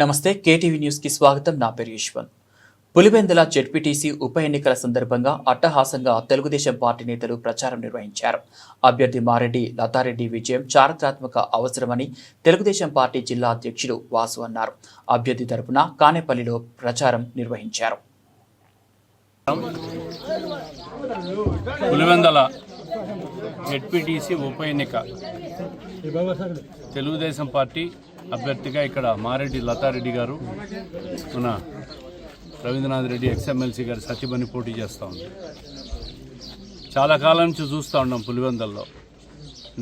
నమస్తే కేటీవీ న్యూస్కి స్వాగతం. నా పేరు యశ్వంత్. పులివెందుల జెడ్పీటీసీ ఉప ఎన్నికల సందర్భంగా అట్టహాసంగా తెలుగుదేశం పార్టీ నేతలు ప్రచారం నిర్వహించారు. అభ్యర్థి మారెడ్డి లతారెడ్డి విజయం చారిత్రాత్మక అవసరమని తెలుగుదేశం పార్టీ జిల్లా అధ్యక్షుడు వాసు అన్నారు. అభ్యర్థి తరపున కానేపల్లిలో ప్రచారం నిర్వహించారు. పులివెందల జెడ్పీటీసీ ఉప ఎన్నిక తెలుగుదేశం పార్టీ అభ్యర్థిగా ఇక్కడ మారెడ్డి లతారెడ్డి గారు మన రవీంద్రనాథ్ రెడ్డి ఎక్స్ఎమ్మెల్సీ గారు సత్యమని పోటీ చేస్తూ ఉంది చాలా కాలం నుంచి చూస్తూ ఉన్నాం పులివెందల్లో.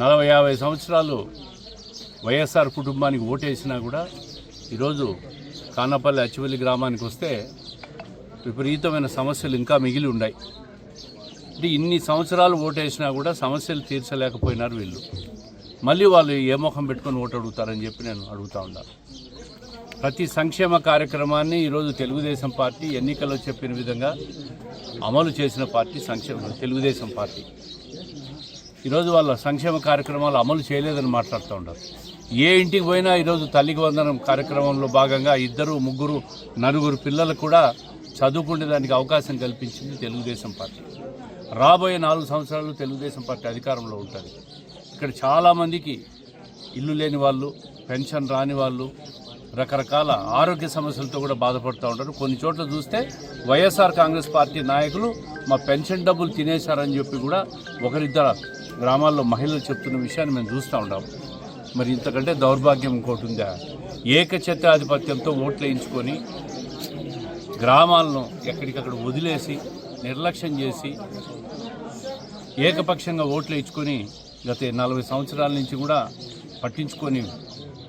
నలభై యాభై సంవత్సరాలు వైఎస్ఆర్ కుటుంబానికి ఓటేసినా కూడా ఈరోజు కానపల్లి అచ్చివల్లి గ్రామానికి వస్తే విపరీతమైన సమస్యలు ఇంకా మిగిలి ఉన్నాయి. అంటే ఇన్ని సంవత్సరాలు ఓటేసినా కూడా సమస్యలు తీర్చలేకపోయినారు వీళ్ళు. మళ్ళీ వాళ్ళు ఏ ముఖం పెట్టుకొని ఓటు అడుగుతారని చెప్పి నేను అడుగుతా ఉన్నాను ప్రతి సంక్షేమ కార్యక్రమాన్ని ఈరోజు తెలుగుదేశం పార్టీ ఎన్నికల్లో చెప్పిన విధంగా అమలు చేసిన పార్టీ సంక్షేమ తెలుగుదేశం పార్టీ. ఈరోజు వాళ్ళ సంక్షేమ కార్యక్రమాలు అమలు చేయలేదని మాట్లాడుతూ ఉంటారు ఏ ఇంటికి పోయినా ఈరోజు తల్లికి వందనం కార్యక్రమంలో భాగంగా ఇద్దరు ముగ్గురు నలుగురు పిల్లలు కూడా చదువుకునే దానికి అవకాశం కల్పించింది తెలుగుదేశం పార్టీ. రాబోయే నాలుగు సంవత్సరాలు తెలుగుదేశం పార్టీ అధికారంలో ఉంటుంది. ఇక్కడ చాలామందికి ఇల్లు లేని వాళ్ళు పెన్షన్ రాని వాళ్ళు రకరకాల ఆరోగ్య సమస్యలతో కూడా బాధపడుతూ ఉంటారు. కొన్ని చోట్ల చూస్తే వైఎస్ఆర్ కాంగ్రెస్ పార్టీ నాయకులు మా పెన్షన్ డబ్బులు తినేశారని చెప్పి కూడా ఒకరిద్దరు గ్రామాల్లో మహిళలు చెప్తున్న విషయాన్ని మేము చూస్తూ ఉంటాం. మరి ఇంతకంటే దౌర్భాగ్యం ఇంకోటి ఉందా? ఏకఛత్రాధిపత్యంతో ఓట్లు వేయించుకొని గ్రామాలను ఎక్కడికక్కడ వదిలేసి నిర్లక్ష్యం చేసి ఏకపక్షంగా ఓట్లు ఇచ్చుకొని గత నలభై సంవత్సరాల నుంచి కూడా పట్టించుకొని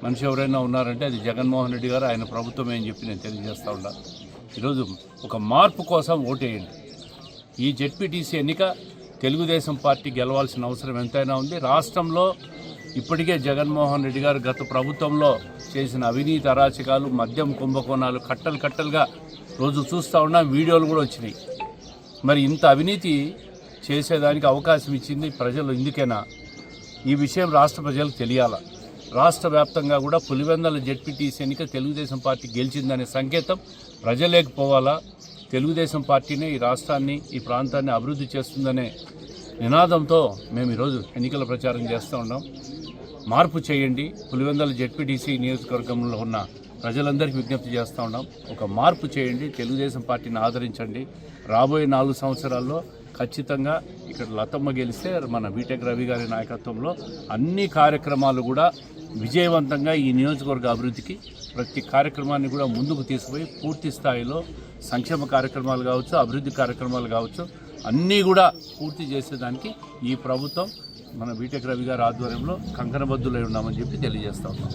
మనిషి ఎవరైనా ఉన్నారంటే అది జగన్మోహన్ రెడ్డి గారు ఆయన ప్రభుత్వమే అని చెప్పి నేను తెలియజేస్తూ ఉన్నా. ఈరోజు ఒక మార్పు కోసం ఓటేయండి. ఈ జెడ్పీటీసీ ఎన్నిక తెలుగుదేశం పార్టీ గెలవాల్సిన అవసరం ఎంతైనా ఉంది. రాష్ట్రంలో ఇప్పటికే జగన్మోహన్ రెడ్డి గారు గత ప్రభుత్వంలో చేసిన అవినీతి అరాచకాలు మద్యం కుంభకోణాలు కట్టలు కట్టలుగా రోజు చూస్తూ ఉన్నా వీడియోలు కూడా వచ్చినాయి. మరి ఇంత అవినీతి చేసేదానికి అవకాశం ఇచ్చింది ప్రజలు. ఇందుకేనా? ఈ విషయం రాష్ట్ర ప్రజలకు తెలియాల? రాష్ట్ర వ్యాప్తంగా కూడా పులివెందల జడ్పీటీసీ ఎన్నిక తెలుగుదేశం పార్టీ గెలిచిందనే సంకేతం ప్రజలేకపోవాలా తెలుగుదేశం పార్టీనే ఈ రాష్ట్రాన్ని ఈ ప్రాంతాన్ని అభివృద్ధి చేస్తుందనే నినాదంతో మేము ఈరోజు ఎన్నికల ప్రచారం చేస్తూ ఉన్నాం. మార్పు చేయండి. పులివెందల జడ్పీటీసీ నియోజకవర్గంలో ఉన్న ప్రజలందరికీ విజ్ఞప్తి చేస్తూ ఉన్నాం. ఒక మార్పు చేయండి. తెలుగుదేశం పార్టీని ఆదరించండి. రాబోయే నాలుగు సంవత్సరాల్లో ఖచ్చితంగా ఇక్కడ లతమ్మ గెలిస్తే మన బీటెక్ రవి గారి నాయకత్వంలో అన్ని కార్యక్రమాలు కూడా విజయవంతంగా ఈ నియోజకవర్గ అభివృద్ధికి ప్రతి కార్యక్రమాన్ని కూడా ముందుకు తీసుకుపోయి పూర్తి స్థాయిలో సంక్షేమ కార్యక్రమాలు కావచ్చు అభివృద్ధి కార్యక్రమాలు కావచ్చు అన్నీ కూడా పూర్తి చేసేదానికి ఈ ప్రభుత్వం మన బీటెక్ రవి గారి ఆధ్వర్యంలో కంకణబద్ధులై ఉన్నామని చెప్పి తెలియజేస్తా ఉన్నాం.